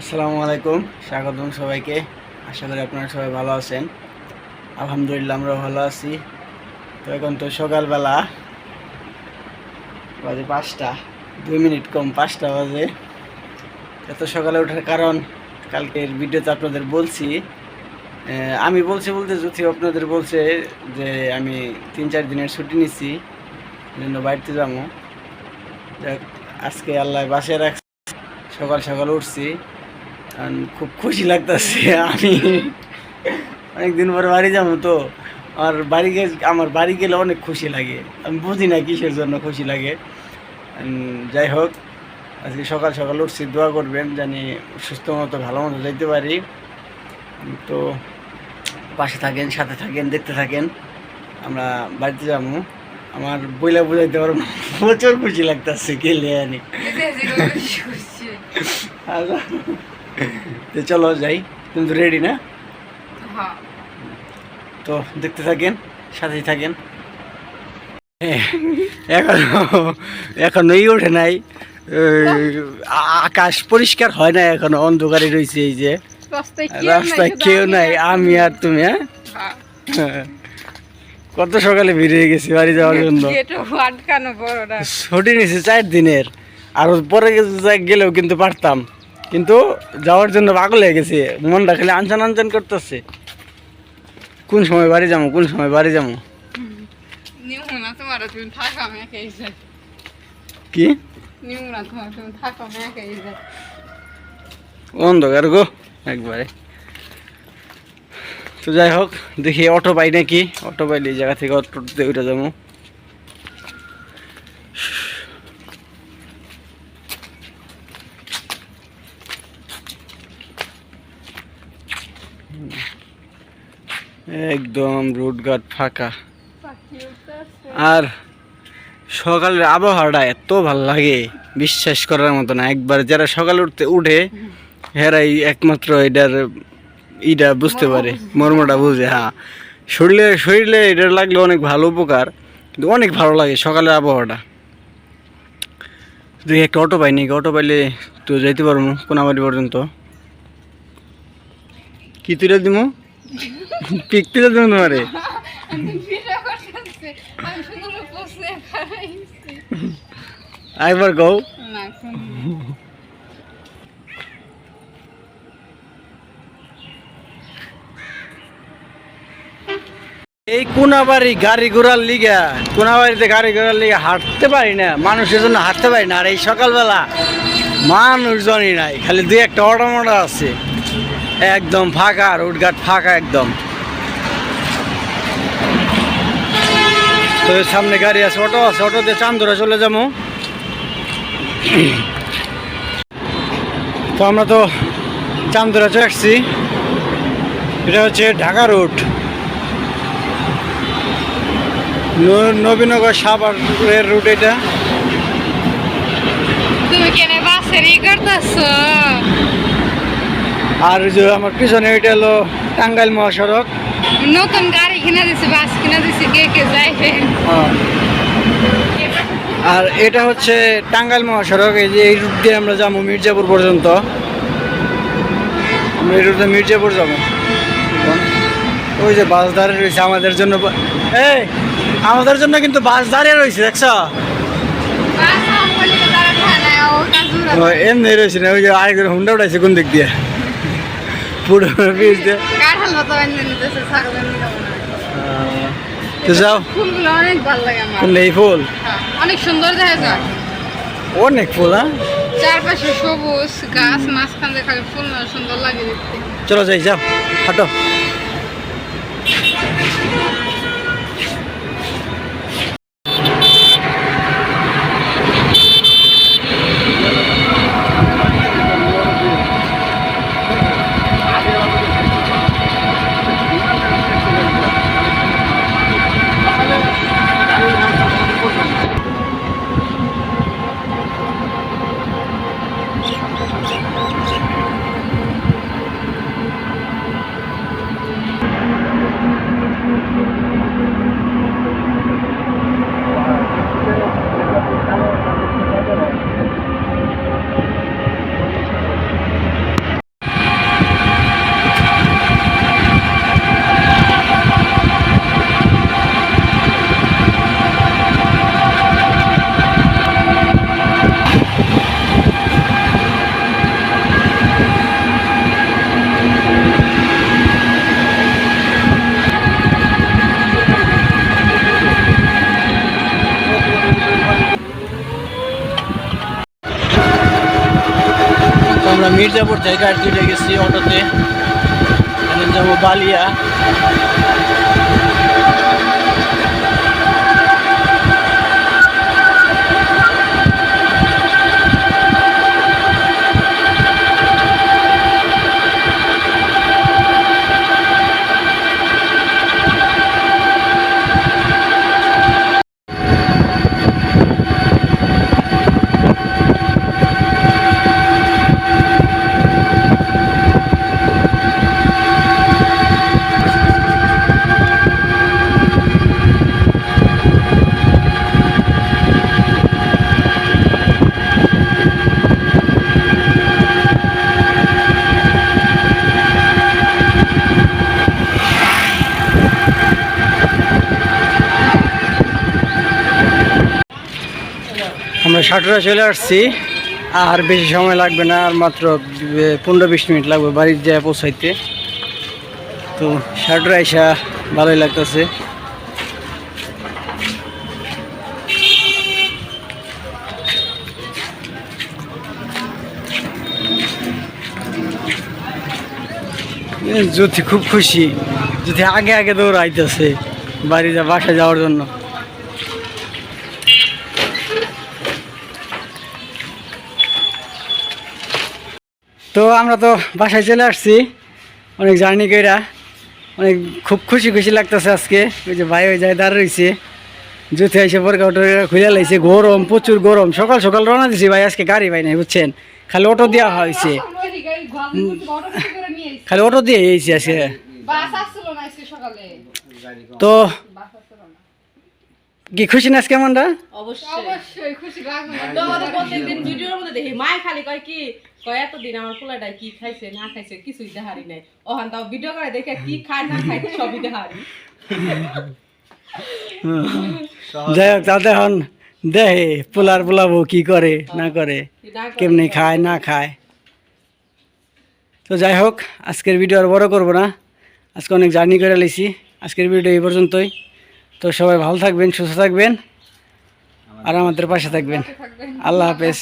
আসসালামু আলাইকুম, স্বাগতম সবাইকে। আশা করি আপনারা সবাই ভালো আছেন। আলহামদুলিল্লাহ আমরা ভালো আছি। তো এখন তো সকালবেলা বাজে পাঁচটা, দুই মিনিট কম, পাঁচটা বাজে। এত সকালে ওঠার কারণ, কালকের ভিডিওতে আপনাদের বলছি। আমি বলছি বলতে যদি আপনাদের বলছে যে আমি তিন চার দিনের ছুটি নিচ্ছি জন্য বাড়িতে যাব। আজকে আল্লাহ বাসায় রাখছি, সকাল সকাল উঠছি। খুব খুশি লাগতেছে আমি অনেকদিন পর বাড়ি যাব তো আর বাড়ি গে আমার বাড়ি গেলে অনেক খুশি লাগে। আমি বুঝি না কিসের জন্য খুশি লাগে। যাই হোক আজকে সকাল সকাল উঠছি দোয়া করবেন জানি সুস্থ মতো ভালো মতো যাইতে পারি। তো পাশে থাকেন সাথে থাকেন দেখতে থাকেন আমরা বাড়িতে যাব। আমার বইলা বুঝাইতে পারব প্রচুর খুশি লাগতেছে গেলে আনি। তো চলো যাই তুমি তো রেডি না? তো দেখতে থাকেন সাথেই থাকেন। এখনও এখনও ই ওঠে নাই। আকাশ পরিষ্কার হয় না এখনও অন্ধকারে রয়েছে এই যে। রাস্তায় কেউ নাই আমি আর তুমি। হ্যাঁ? কত সকালে বেরিয়ে গেছি বাড়ি যাওয়ার জন্য। ছুটি নিয়েছি চার দিনের। আর পরে গেলেও কিন্তু পারতাম। কিন্তু যাওয়ার জন্য পাগল হয়ে গেছে। মনটা খালি আনচান আনচান করতেছে। কোন সময় বাড়ি যাব কোন সময় বাড়ি যাব? কি? অন্ধকার গো একবারে। তো যাই হোক দেখি অটো পাই নাকি? অটো পাইলে এই জায়গা থেকে অটোতে উঠে যাব। একদম রোডঘাট ফাঁকা। আর সকালের আবহাওয়াটা এত ভালো লাগে বিশ্বাস করার মতো না। একবার যারা সকালে উঠতে উঠে হেরাই একমাত্র এটার ইটা বুঝতে পারে মর্মটা বুঝে হ্যাঁ। শরীরে শরীরে এটা লাগলে অনেক ভালো উপকার কিন্তু অনেক ভালো লাগে সকালের আবহাওয়াটা। দেখি একটা অটো পাইনি অটো পাইলে তো যাইতে পারব কোনাবাড়ি পর্যন্ত। কি তুলে দিমু? পিক তুলে তোমারে পোস্টে খাইছি একবার গৌ এই কোনাবাড়ি গাড়ি ঘোড়ার লিগা কোনাবাড়িতে গাড়ি ঘোড়ার লিগা হাঁটতে পারি না মানুষের জন্য হাঁটতে পারি না। আর এই সকালবেলা মানুষজনই নাই খালি দুই একটা অটো মোটো আছে। একদম ফাঁকা, রোডঘাট ফাঁকা একদম। তো সামনে গাড়ি আছে, অটো আছে, অটোতে চান্দুরা চলে যাব। তো আমরা তো চান্দুরা চলে আসছি। এটা হচ্ছে ঢাকা রোড। নবীনগর সাভারের রুট এটা। তুমি কেন বাসের ই আর ওই যে আমার পিছনে এটা হলো টাঙ্গাইল মহাসড়ক। নতুন গাড়ি কিনে দিছি বাস কিনে দিছি কে কে যাইবে? হ্যাঁ। আর এটা হচ্ছে টাঙ্গাইল মহাসড়ক এই যে এই রুট দিয়ে আমরা যাব মির্জাপুর পর্যন্ত। আমরা এই রুটে মির্জাপুর যাব। ওই যে বাস দাঁড়িয়ে রয়েছে আমাদের জন্য। এই আমাদের জন্য কিন্তু বাস দাঁড়িয়ে রয়েছে দেখছ? এমনি রয়েছে না ওই যে আরেকজন হুন্ডা উঠাইছে কোন দিক দিয়ে? পুরো পিস দিয়ে। হয়। তো যাও। ফুলগুলো অনেক ভালো লাগে আমার। এই ফুল? হ্যাঁ, অনেক সুন্দর দেখা যায়। অনেক ফুল হ্যাঁ? চারপাশে সবুজ গাছ মাঝখান দিয়ে খালি ফুল সুন্দর লাগে দেখতে। চলো যাই যাও হাঁটো। আমরা মির্জাপুর থেকে আর দুইটা গেছি অটোতে। যাব বালিয়া। সাটুরা চলে আসছি। আর বেশি সময় লাগবে না, আর মাত্র পনেরো বিশ মিনিট লাগবে বাড়ির যায় পৌঁছাইতে। তো সাটুরা এসা ভালোই লাগতেছে। জ্যোতি খুব খুশি, যদি আগে আগে দৌড়াইতেছে, বাড়ি যা বাসা যাওয়ার জন্য। তো আমরা তো বাসায় চলে আসছি। অনেক জার্নি কইরা। অনেক খুব খুশি খুশি লাগতেছে আজকে। ওই যে ভাই ওই যায় দাঁড় রয়েছে জুতে এসে অটো খুলে লাইছে। গরম প্রচুর গরম। সকাল সকাল রওনা দিছি ভাই আজকে গাড়ি ভাই নাই বুঝছেন? খালি অটো দেওয়া হয়েছে। খালি অটো দিয়ে এসেছি আজকে। তো কি খুশি না আজকে আমরা? অবশ্যই। অবশ্যই খুশি লাগবে না। তো আমাদের প্রত্যেকদিন ভিডিওর মধ্যে দেখি মায় খালি কয় কি কয় এতদিন আমার পোলাটা কি খাইছে না খাইছে কিছুই দেখারি নাই। ওখান তাও ভিডিও করে দেখে কি খায় না খায় সবই দেখারি যাই হোক তাতে এখন দেহে পোলার পোলাবো কি করে না করে না করে কেমনি খায় না খায়। তো যাই হোক আজকের ভিডিও আর বড় করব না। আজকে অনেক জার্নি করে লেছি। আজকের ভিডিও এই পর্যন্তই। তো সবাই ভালো থাকবেন সুস্থ থাকবেন আর আমাদের পাশে থাকবেন। আল্লাহ হাফেজ।